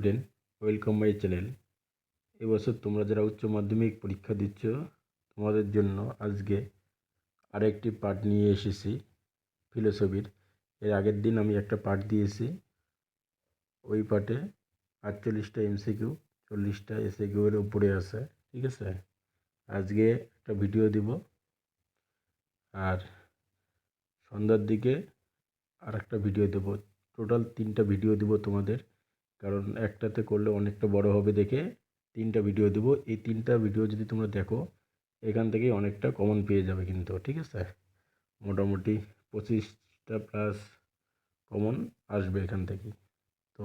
Student welcome my channel এবছর তোমরা যারা উচ্চ মাধ্যমিক পরীক্ষা দিচ্ছ, তোমাদের জন্য আজকে আরেকটি পার্ট নিয়ে এসেছি ফিলোসফির। এর আগের দিন আমি একটা পার্ট দিয়েছি। ওই পার্টে আটচল্লিশটা এমসিকিউ, চল্লিশটা এসএকিউ এর উপরে আছে, ঠিক আছে? আজকে একটা ভিডিও দিব। আর সন্ধ্যার দিকে আর একটা ভিডিও দেবো। টোটাল তিনটা ভিডিও দিব তোমাদের। কারণ একটাতে করলে অনেকটা বড় হবে দেখে তিনটা ভিডিও দেব। এই তিনটা ভিডিও যদি তোমরা দেখো, এখান থেকেই অনেকটা কমন পেয়ে যাবে কিন্তু, ঠিক আছে? মোটামুটি পঁচিশটা প্লাস কমন আসবে এখান থেকেই। তো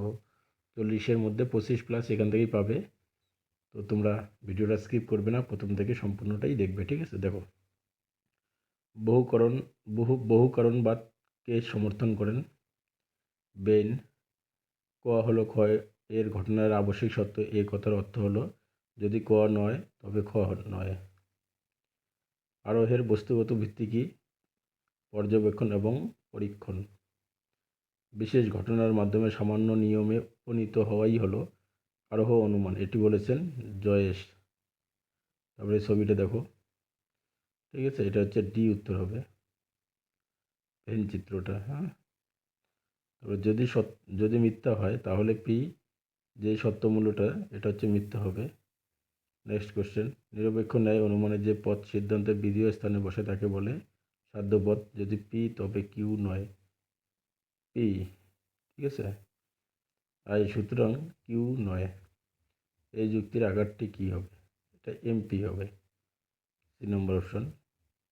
চল্লিশের মধ্যে পঁচিশ প্লাস এখান থেকেই পাবে। তো তোমরা ভিডিওটা স্কিপ করবে না, প্রথম থেকে সম্পূর্ণটাই দেখবে, ঠিক আছে? দেখো। বহুকরণ, বহু, বহুকরণবাদকে সমর্থন করেন। বেন ক হলো ক্ষয়, এর ঘটনার আবশ্যিক সত্য এ কথার অর্থ হলো যদি ক নয়, তবে খ নয়। আরোহের বস্তুগত ভিত্তি কি? পর্যবেক্ষণ এবং পরীক্ষণ। বিশেষ ঘটনার মাধ্যমে সামান্য নিয়মে উপনীত হওয়াই হলো আরোহ অনুমান। এটি বলেছেন জয়েশ। তারপরে ছবিটা দেখো। ঠিক আছে, এটা হচ্ছে ডি উত্তর হবে। পেন চিত্রটা হ্যাঁ? তারপর যদি যদি মিথ্যা হয়, তাহলে পি যে সত্য মূল্যটা, এটা হচ্ছে মিথ্যা হবে। নেক্সট কোশ্চেন নিরপেক্ষ ন্যায় অনুমানে যে পথ, সিদ্ধান্তের বিধীয় স্থানে বসে তাকে বলে সাধ্যপথ। যদি পি তবে কিউ নয়। পি ঠিক আছে? আই সুতরাং কিউ নয়। এই যুক্তির আঘাতটি কী হবে? এটা এমপি হবে। তিন নম্বর অপশন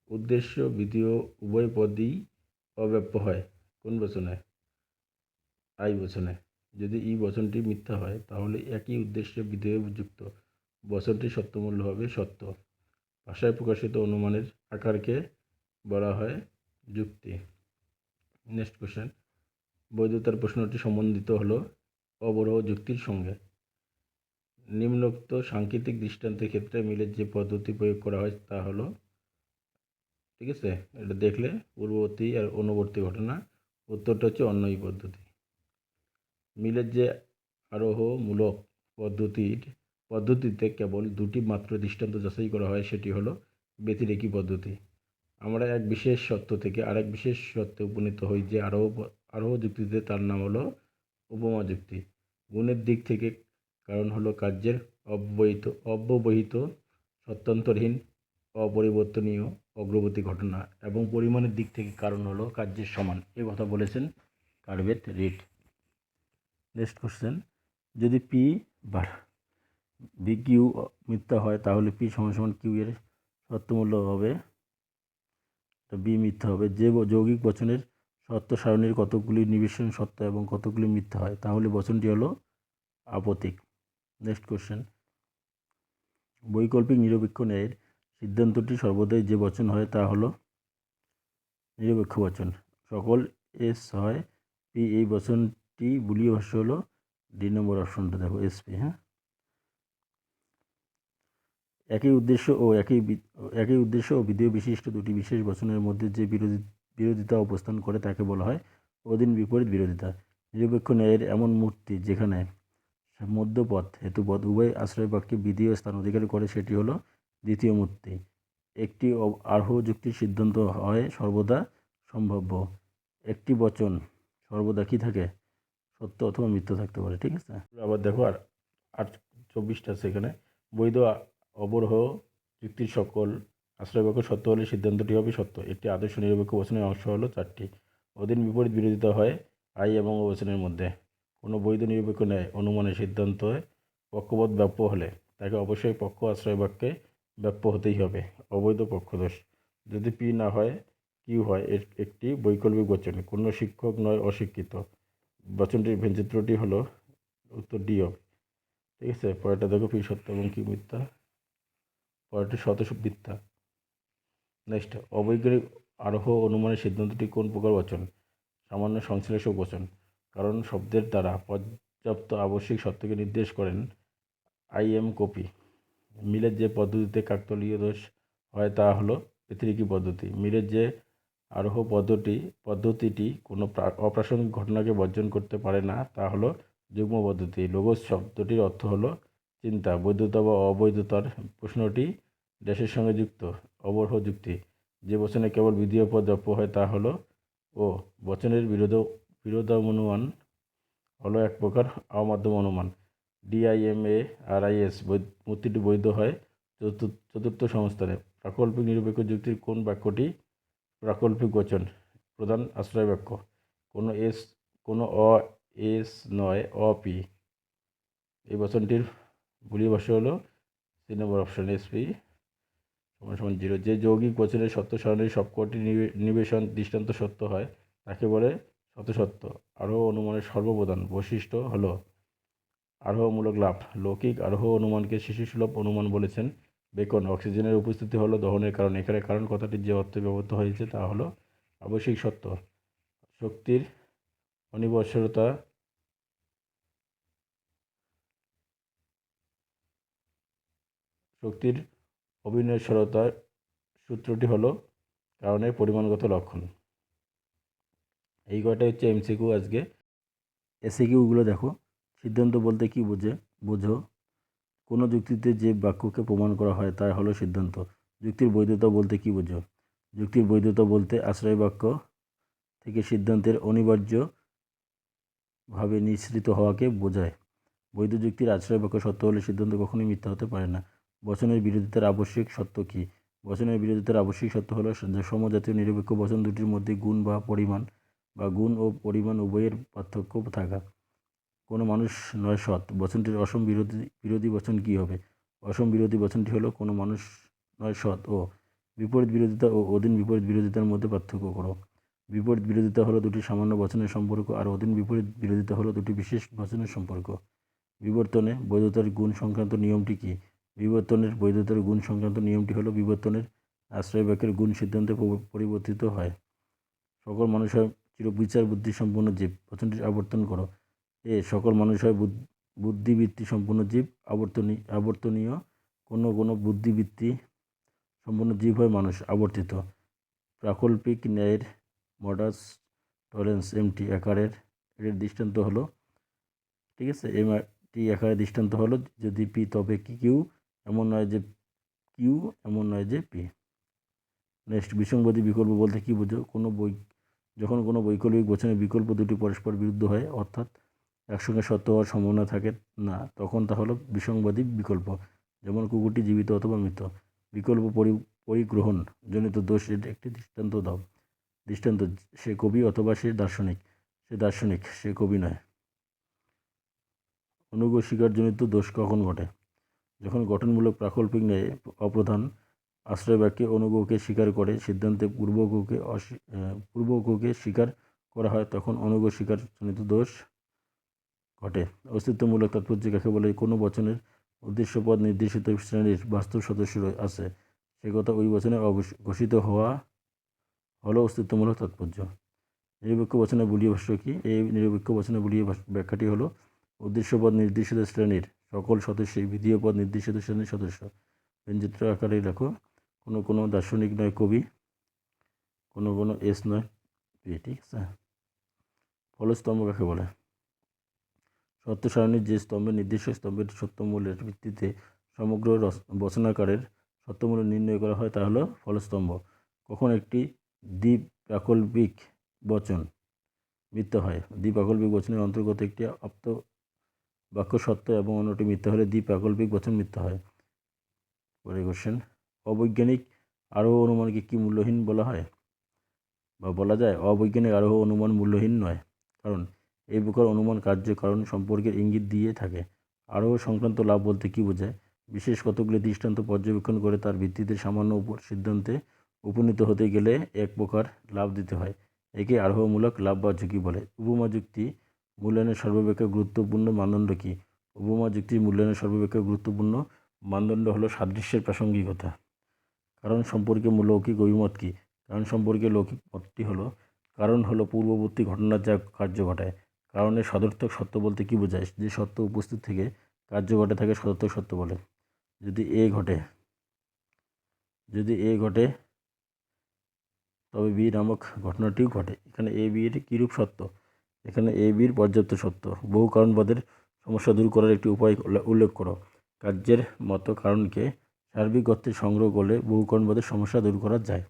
উদ্দেশ্য, বিধীয়, উভয় পদই অব্যাপ্য হয়। কোন বচনে? আই বচনে। যদি ই বচনটি মিথ্যা হয়, তাহলে একই উদ্দেশ্যে বিধেয় যুক্ত। বচনটি সত্যমূল্য হবে সত্য। ভাষায় প্রকাশিত অনুমানের আকারকে বলা হয় যুক্তি। Next question. বৈধতার প্রশ্নটি সম্বন্ধিত হলো অবরোহ যুক্তির সঙ্গে। নিম্নোক্ত সাংকেতিক দৃষ্টান্তের ক্ষেত্রে মিলের যে পদ্ধতি প্রয়োগ করা হয়, তা হলো, ঠিক আছে? এটা দেখলে পূর্ববর্তী আর অনুবর্তী ঘটনা, উত্তরটা হচ্ছে অন্যই পদ্ধতি। মিলের যে আরোহমূলক পদ্ধতির, পদ্ধতিতে কেবল দুটি মাত্র দৃষ্টান্ত যাচাই করা হয়, সেটি হলো ব্যতিরেকী পদ্ধতি। আমরা এক বিশেষ সত্য থেকে আরেক বিশেষ সত্যে উপনীত হই যে আরোহ আরোহ যুক্তিতে তার নাম হলো উপমা যুক্তি। গুণের দিক থেকে কারণ হলো কার্যের অব্যয়িত, অব্যবহিত সত্যান্তরহীন অপরিবর্তনীয়, অগ্রগতি ঘটনা এবং পরিমাণের দিক থেকে কারণ হলো কার্যের সমান। এ কথা বলেছেন কার্বেট রিড। নেক্সট কোশ্চেন যদি পি বা বি কিউ মিথ্যা হয়, তাহলে পি সমান সমান কিউ এর সত্যমূল্য হবে বি মিথ্যা হবে। যে যৌগিক বচনের সত্য সারণীর কতগুলি নিবেশন সত্য এবং কতগুলি মিথ্যা হয়, তাহলে বচনটি হলো আপতিক। নেক্সট কোশ্চেন বৈকল্পিক নিরপেক্ষ ন্যায়ের সিদ্ধান্তটি সর্বদাই যে বচন হয়, তা হলো নিরপেক্ষ বচন। সকল এস হয় পি এই বচনটি বুলিয়ে ভাষ্য হলো ডি নম্বর অপশনটা দেখো এসপি হ্যাঁ? একই উদ্দেশ্য ও একই একই উদ্দেশ্য ও বিধেয় বিশিষ্ট দুটি বিশেষ বচনের মধ্যে যে বিরোধী, বিরোধিতা অবস্থান করে তাকে বলা হয় অধীন বিপরীত বিরোধিতা। নিরপেক্ষ ন্যায়ের এমন মূর্তি যেখানে মধ্যপথ, হেতুপথ, উভয় আশ্রয় বাক্যে বিধি ও স্থান অধিকার করে, সেটি হলো দ্বিতীয় মূর্তি। একটি আর্হ যুক্তির সিদ্ধান্ত হয় সর্বদা সম্ভাব্য। একটি বচন সর্বদা কী থাকে? সত্য অথবা মিথ্যা থাকতে পারে, ঠিক আছে? আবার দেখো আর আট চব্বিশটা আছে এখানে। বৈধ অবরোহ যুক্তির সকল আশ্রয়বাক্য সত্য হলে সিদ্ধান্তটি হবে সত্য। একটি আদর্শ নিরপেক্ষ বচনের অংশ হলো চারটি। অধীন বিপরীত বিরোধিতা হয় আই এবং বচনের মধ্যে। কোনো বৈধ নিরপেক্ষ ন্যায় অনুমানের সিদ্ধান্ত পক্ষবোধ ব্যাপ্য হলে তাকে অবশ্যই পক্ষ আশ্রয় বাক্যে ব্যাপ্য হতেই হবে। অবৈধ পক্ষদোষ। যদি পি না হয়, কিউ হয় একটি বৈকল্পিক বচন। কোনো শিক্ষক নয়, অশিক্ষিত। বচনটির ভেঞ্চিত্রটি হলো উত্তর ডি হবে ঠিক আছে? পরেরটা দেখো পি সত্য এবং কি মিথ্যা। পরেরটি শত মিথ্যা। নেক্সট অবৈজ্ঞানিক আরোহ অনুমানের সিদ্ধান্তটি কোন প্রকার বচন? সামান্য সংশ্লেষক বচন। কারণ শব্দের দ্বারা পর্যাপ্ত আবশ্যিক সত্যকে নির্দেশ করেন আই এম কপি। মিলের যে পদ্ধতিতে কাকতলীয় দোষ হয় তা হলো ব্যতিরিকী পদ্ধতি? মিলের যে আরোহ পদ্ধতি, পদ্ধতিটি কোনো অপ্রাসঙ্গিক ঘটনাকে বর্জন করতে পারে না, তা হলো যুগ্ম পদ্ধতি। লোগোস শব্দটির অর্থ হলো চিন্তা, বৈধতা বা অবৈধতার প্রশ্নটি দেশের সঙ্গে যুক্ত, অবরহ যুক্তি। যে বচনে কেবল বিধেয় পদ জপ্য হয় তা হলো, ও, বচনের বিরোধ, বিরোধানুমান হলো এক প্রকার অমাধ্যম অনুমান। ডিআইএমএ আর আইএস মূর্তিটি বৈধ হয় চতুর্থ সংস্থানে। প্রাকল্পিক নিরপেক্ষ যুক্তির কোন বাক্যটি প্রাকল্পিক বচন প্রধান আশ্রয় বাক্য। কোনো এস, কোনো অ, এস নয় অপি এই বচনটির বুলিয়ে ভাষ্য হলো তিন নম্বর অপশান এসপি সমান সমান জিরো। যে যৌগিক বচনের সত্য সারণীর সবকটি নিবে- নিবেশন দৃষ্টান্ত সত্য হয়, তাকে বলে সত্য শতসত্য আরোহ অনুমানের সর্বপ্রধান বৈশিষ্ট্য হলো আরোহমূলক লাভ। লৌকিক আরোহ অনুমানকে শিশুসুলভ অনুমান বলেছেন। বেকন অক্সিজেনের উপস্থিতি হলো দহনের কারণ। এখানে কারণ কথাটি যে অর্থে ব্যবহৃত হয়েছে তা হলো আবশ্যিক সত্য। শক্তির অনিবর্ষরতা শক্তির অবিনশ্বরতার সূত্রটি হলো কারণের পরিমাণগত লক্ষণ। এই কয়টা হচ্ছে এমসিকিউ আজকে। এসিকিউগুলো দেখো, সিদ্ধান্ত বলতে কি বোঝে, বোঝো। কোনো যুক্তিতে যে বাক্যকে প্রমাণ করা হয় তা হলো সিদ্ধান্ত। যুক্তির বৈধতা বলতে কি বোঝো? যুক্তির বৈধতা বলতে আশ্রয় বাক্য থেকে সিদ্ধান্তের অনিবার্যভাবে নিঃসৃত হওয়াকে বোঝায়। বৈধ যুক্তির আশ্রয় বাক্য সত্য হলে সিদ্ধান্ত কখনোই মিথ্যা হতে পারে না। বচনের বিরোধিতার আবশ্যিক সত্য কী? বচনের বিরোধিতার আবশ্যিক সত্য হলো সমজাতীয় নিরপেক্ষ বচন দুটির মধ্যে গুণ বা পরিমাণ বা গুণ ও পরিমাণ উভয়ের পার্থক্য থাকা। কোনো মানুষ নয় সৎ। বচনটির অসম বিরোধী বিরোধী বচন কী হবে? অসম বিরোধী বচনটি হলো, কোনো মানুষ নয় সৎ ও বিপরীত বিরোধিতা ও অধীন বিপরীত বিরোধিতার মধ্যে পার্থক্য করো। বিপরীত বিরোধিতা হলো দুটি সামান্য বচনের সম্পর্ক আর অধীন বিপরীত বিরোধিতা হলো দুটি বিশেষ বচনের সম্পর্ক। বিবর্তনে বৈধতার গুণ সংক্রান্ত নিয়মটি কী? বিবর্তনের বৈধতার গুণ সংক্রান্ত নিয়মটি হলো, বিবর্তনের আশ্রয় বাক্যের গুণ সিদ্ধান্তে পরিবর্তিত হয়। সকল মানুষের হয় চির বিচার বুদ্ধি সম্পন্ন জীব। বচনটি আবর্তন করো। এ সকল মানুষ হয় বুদ- বুদ্ধিবৃত্তি সম্পন্ন জীব, আবর্তনী, আবর্তনীয়, কোনো কোনো বুদ্ধিবৃত্তি সম্পন্ন জীব হয় মানুষ, আবর্তিত। প্রাকল্পিক ন্যায়ের মডাস টলেন্স এমটি আকারের এর দৃষ্টান্ত হলো, ঠিক আছে? এমটি আকারের দৃষ্টান্ত হলো যদি পি তবে কি কিউ এমন নয় যে কিউ এমন নয় যে পি নেক্সট বিসংবাদী বিকল্প বলতে কী বোঝো? কোনো বই যখন কোনো বৈকল্পিক বচনের বিকল্প দুটি পরস্পর বিরুদ্ধ হয়, অর্থাৎ একসঙ্গে সত্য হওয়ার সম্ভাবনা থাকে, না। তখন তা হলো বিসংবাদী বিকল্প। যেমন কুকুরটি জীবিত অথবা মৃত। বিকল্প পরি, পরিগ্রহণ জনিত দোষ এর একটি দৃষ্টান্ত দাও দৃষ্টান্ত, সে কবি অথবা সে দার্শনিক। সে দার্শনিক, সে কবি নয়। অনুগ স্বীকারজনিত দোষ কখন ঘটে? যখন গঠনমূলক প্রাকল্পিক ন্যায় অপ্রধান আশ্রয় বাক্যে অনুগকে স্বীকার করে সিদ্ধান্তে পূর্বককে পূর্বককে স্বীকার করা হয়, তখন অনুগ স্বীকারজনিত দোষ ঘটে। অস্তিত্বমূলক তাৎপর্য কাকে বলে? কোনো বচনের উদ্দেশ্যপদ নির্দেশিত শ্রেণির বাস্তব সদস্য আছে। সে কথা ওই বচনে ঘোষিত হওয়া হলো অস্তিত্বমূলক তাৎপর্য। নিরপেক্ষ বচনে বলীয় ভাষ্য কি? এই নিরপেক্ষ বচনে বলীয় ব্যাখ্যাটি হলো উদ্দেশ্যপদ নির্দেশিত শ্রেণির সকল সদস্যই বিধীয় পদ নির্দেশিত শ্রেণির সদস্য। ব্যঞ্জিত্র আকারে লেখো কোনো কোনো দার্শনিক নয়, কবি, কোনো কোনো এস নয় ঠিক আছে ফলস্তম্ভ কাকে বলে? সত্য সারণীর যে স্তম্ভের নির্দিষ্ট স্তম্ভের সত্যমূল্যের ভিত্তিতে সমগ্র বচনাকারের সত্যমূল্য নির্ণয় করা হয়, তা হলো ফলস্তম্ভ। কখন একটি দ্বীপ প্রাকল্পিক বচন মিথ্যা হয়? দ্বীপ প্রাকল্পিক বচনের অন্তর্গত একটি আপ্ত বাক্য সত্য এবং অন্যটি মিথ্যা হলে দ্বীপ প্রাকল্পিক বচন মিথ্যা হয়। পরে কোশ্চেন অবৈজ্ঞানিক আরোহ অনুমানকে কি মূল্যহীন বলা হয়? বা বলা যায়, অবৈজ্ঞানিক আরোহ অনুমান মূল্যহীন নয়। কারণ এই প্রকার অনুমান কার্য কারণ সম্পর্কের ইঙ্গিত দিয়ে থাকে। আরোহ সংক্রান্ত লাভ বলতে কী বোঝায়? বিশেষ কতগুলি দৃষ্টান্ত পর্যবেক্ষণ করে তার ভিত্তিতে সামান্য উপর সিদ্ধান্তে উপনীত হতে গেলে এক প্রকার লাভ দিতে হয়। একে আরোহমূলক লাভ বা ঝুঁকি বলে। উপমা যুক্তি মূল্যায়নের সর্বাপেক্ষা গুরুত্বপূর্ণ মানদণ্ড কী? উপমা যুক্তির মূল্যায়নের সর্বাপেক্ষা গুরুত্বপূর্ণ মানদণ্ড হলো সাদৃশ্যের প্রাসঙ্গিকতা। কারণ সম্পর্কে লৌকিক অভিমত কী? কারণ সম্পর্কে লৌকিক মতটি হলো, কারণ হলো পূর্ববর্তী ঘটনার যা কার্য ঘটায়। কারণের সদর্থক সত্য বলতে কী বোঝায়? যে সত্য উপস্থিত থেকে কার্য ঘটে থাকে, সদর্থক সত্য বলে। যদি এ ঘটে, যদি এ ঘটে, তবে বি নামক ঘটনাটিও ঘটে। এখানে এ, বি এর কীরূপ সত্য? এখানে এ বির পর্যাপ্ত সত্য। বহু কারণবাদের সমস্যা দূর করার একটি উপায় উল্লে- উল্লেখ করো। কার্যের মতো কারণকে সার্বিক অর্থে সংগ্রহ করলে বহু কারণবাদের সমস্যা দূর করা যায়।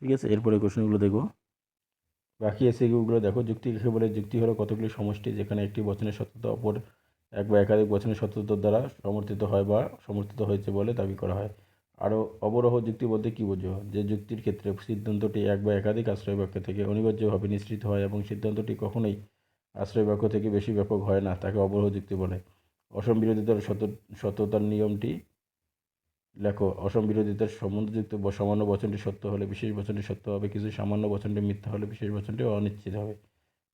ঠিক আছে? এরপরে কোশ্চেনগুলো দেখো বাকি এসে এগুলো দেখো, যুক্তি লিখে বলে যুক্তি হলো কতগুলি সমষ্টি যেখানে একটি বচনের সত্যতা অপর এক বা একাধিক বচনের সত্যতার দ্বারা সমর্থিত হয় বা সমর্থিত হয়েছে বলে দাবি করা হয়। আরও অবরোহ যুক্তি বলতে কী বোঝো? যে যুক্তির ক্ষেত্রে সিদ্ধান্তটি এক বা একাধিক আশ্রয় বাক্য থেকে অনিবার্যভাবে নিশ্চিত হয় এবং সিদ্ধান্তটি কখনোই আশ্রয় বাক্য থেকে বেশি ব্যাপক হয় না, তাকে অবরোহ যুক্তি বলে। অসম বিরোধিতার সত্য, সত্যতার নিয়মটি লেখো, অসম বিরোধিতার সম্বন্ধযুক্ত সামান্য বচনটি সত্য হলে বিশেষ বচনটি সত্য হবে, কিছু সামান্য বচনটি মিথ্যা হলে বিশেষ বচনটি অনিশ্চিত হবে।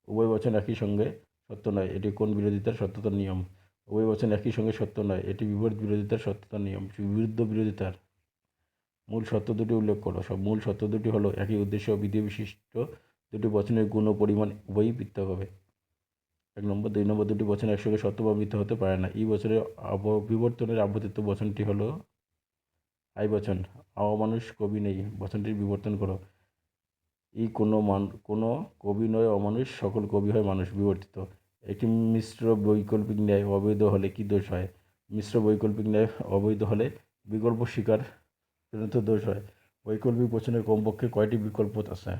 উভয় বচন একই সঙ্গে সত্য নয়, এটি কোন বিরোধিতার সত্যতার নিয়ম? উভয় বচন একই সঙ্গে সত্য নয়, এটি বিপরীত বিরোধিতার সত্যতার নিয়ম বিরুদ্ধ বিরোধিতার। মূল সত্য দুটি উল্লেখ করো, সব মূল সত্য দুটি হলো একই উদ্দেশ্য ও বিধি বিশিষ্ট দুটি বচনের গুণ ও পরিমাণ উভয়ই পৃথক হবে। এক নম্বর, দুই নম্বর দুটি বচন একসঙ্গে সত্য বা মিথ্যা হতে পারে না। এই বছরের আব- বিবর্তনের আবর্তিত বচনটি হলো আই বচন অমানুষ কবি নেই, বচনটির বিবর্তন করো। ই কোনো মান, কোনো কবি নয়, অমানুষ, সকল কবি হয় মানুষ, বিবর্তিত। একটি মিশ্র বৈকল্পিক ন্যায় অবৈধ হলে কি দোষ হয়? মিশ্র বৈকল্পিক ন্যায় অবৈধ হলে বিকল্প শিকার জনিত দোষ হয়। বৈকল্পিক বচনের কমপক্ষে কয়টি বিকল্প আছে?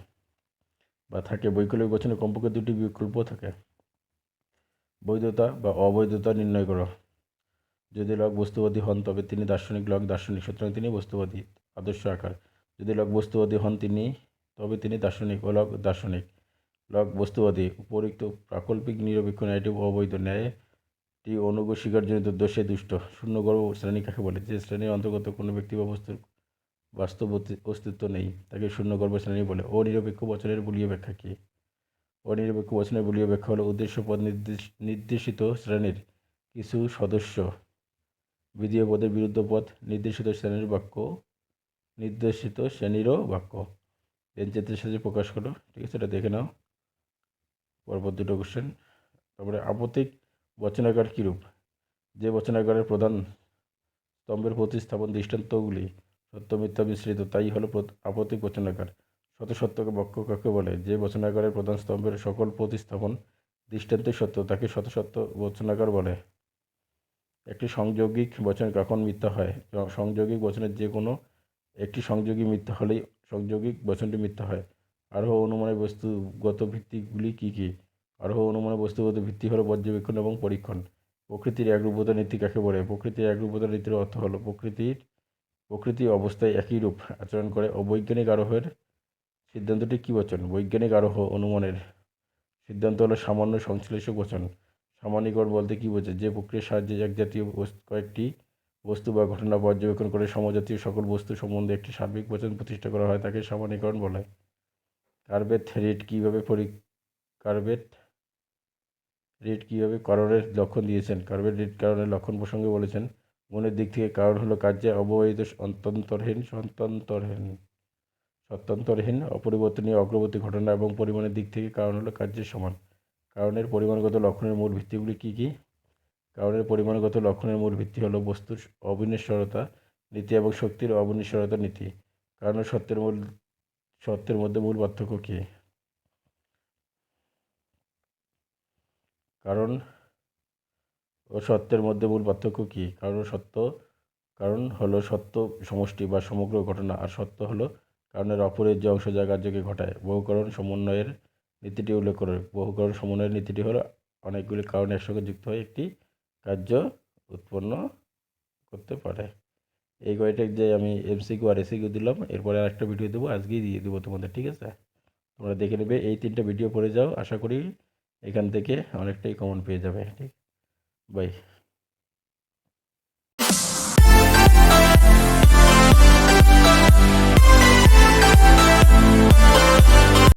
বা থাকে, বৈকল্পিক বচনের কমপক্ষে দুটি বিকল্প থাকে? বৈধতা বা অবৈধতা নির্ণয় করো। যদি লোক বস্তুবাদী হন, তবে তিনি দার্শনিক লোক, দার্শনিক সুতরাং তিনি বস্তুবাদী, আদর্শ আকার। যদি লোক বস্তুবাদী হন তিনি, তবে তিনি দার্শনিক ও লোক দার্শনিক। লোক বস্তুবাদী উপরিক্ত প্রাকল্পিক নিরপেক্ষ ন্যায়টি অবৈধ ন্যায় ন্যায়টি অনুগ স্বীকারজনিত দোষে দুষ্ট। শূন্যগর্ভ শ্রেণি কাকে বলে? যে শ্রেণির অন্তর্গত কোনো ব্যক্তি বা বস্তুর বাস্তব অস্তিত্ব নেই, তাকে শূন্যগর্ভ শ্রেণি বলে। অনিরপেক্ষ বচনের বলীয় ব্যাখ্যা কী? অনিরপেক্ষ বচনের বলীয় ব্যাখ্যা হলো উদ্দেশ্য পদ নির্দেশ নির্দেশিত শ্রেণির কিছু সদস্য বিধীয় পদের বিরুদ্ধ পদ নির্দেশিত শ্রেণির বাক্য। নির্দেশিত শ্রেণীরও বাক্য। বেঞ্চেতের সাথে প্রকাশ করো। ঠিক আছে, এটা দেখে নাও। পরপর দুটো কোশ্চেন তারপরে আপতিক বচনাকার কীরূপ? যে বচনাকারের প্রধান স্তম্ভের প্রতিস্থাপন দৃষ্টান্তগুলি সত্য, মিথ্যা, মিশ্রিত, তাই হলো আপতিক বচনাকার। শত সত্যকে বাক্য কাকে বলে? যে বচনাকারের প্রধান স্তম্ভের সকল প্রতিস্থাপন দৃষ্টান্তের সত্য, তাকে শত সত্য বচনাকার বলে। একটি সংযোগিক বচন কখন মিথ্যা হয়? সংযোগিক বচনের যে কোনো একটি সংযোগী মিথ্যা হলেই সংযোগিক বচনটি মিথ্যা হয়। আরোহ অনুমানের বস্তুগত ভিত্তিগুলি কী কী? আরোহ অনুমানের বস্তুগত ভিত্তি হলো পর্যবেক্ষণ এবং পরীক্ষণ। প্রকৃতির একরূপতা নীতি কাকে বলে? প্রকৃতির একরূপতা নীতির অর্থ হলো প্রকৃতির প্রকৃতি অবস্থায় একই রূপ আচরণ করে। অবৈজ্ঞানিক আরোহের সিদ্ধান্তটি কী বচন? বৈজ্ঞানিক আরোহ অনুমানের সিদ্ধান্ত হলো সামান্য সংশ্লেষক বচন। সামান্যীকরণ বলতে কী বোঝে যে প্রক্রিয়ার সাহায্যে এক জাতীয় বস্তু কয়েকটি বস্তু বা ঘটনা পর্যবেক্ষণ করে সমজাতীয় সকল বস্তু সম্বন্ধে একটি সার্বিক বচন প্রতিষ্ঠা করা হয় তাকে সামান্যীকরণ বলে। কার্বেট রেট কীভাবে পরি কার্বেট রেট কীভাবে কারণের লক্ষণ দিয়েছেন? কার্বেট রেট কারণের লক্ষণ প্রসঙ্গে বলেছেন, মনের দিক থেকে কারণ হলো কার্যে অবহিত অন্তন্তরহীন সন্তন্তরহীন সত্যন্তরহীন অপরিবর্তনীয় অগ্রগতি ঘটনা এবং পরিমাণের দিক থেকে কারণ হলো কার্যের সমান। কারণের পরিমাণগত লক্ষণের মূল ভিত্তিগুলি কী কী? কারণের পরিমাণগত লক্ষণের মূল ভিত্তি হলো বস্তুর অবিনশ্বরতা নীতি এবং শক্তির অবিনশ্বরতা নীতি। কারণ সত্যের মূল, সত্যের মধ্যে মূল পার্থক্য কী? কারণ ও সত্যের মধ্যে মূল পার্থক্য কী? কারণ সত্য, কারণ হলো সত্য সমষ্টি বা সমগ্র ঘটনা। আর সত্য হলো কারণের অপরের যে অংশ যা কার্যকে ঘটায়। বহুকরণ, সমন্বয়ের নীতিটি উল্লেখ করা। বহুকরণ সমন্বয়ের নীতিটি হলো অনেকগুলি কারণ একসঙ্গে যুক্ত হয়ে একটি কার্য উৎপন্ন করতে পারে। এই কয়টা যে আমি এমসিকিউ আর এসি কিউ দিলাম, এরপরে আর একটা ভিডিও দেবো, আজকেই দিয়ে দেবো তোমাদের, ঠিক আছে? তোমরা দেখে নেবে, এই তিনটা ভিডিও পড়ে যাও, আশা করি এখান থেকে অনেকটাই কমন পেয়ে যাবে, ঠিক? বাই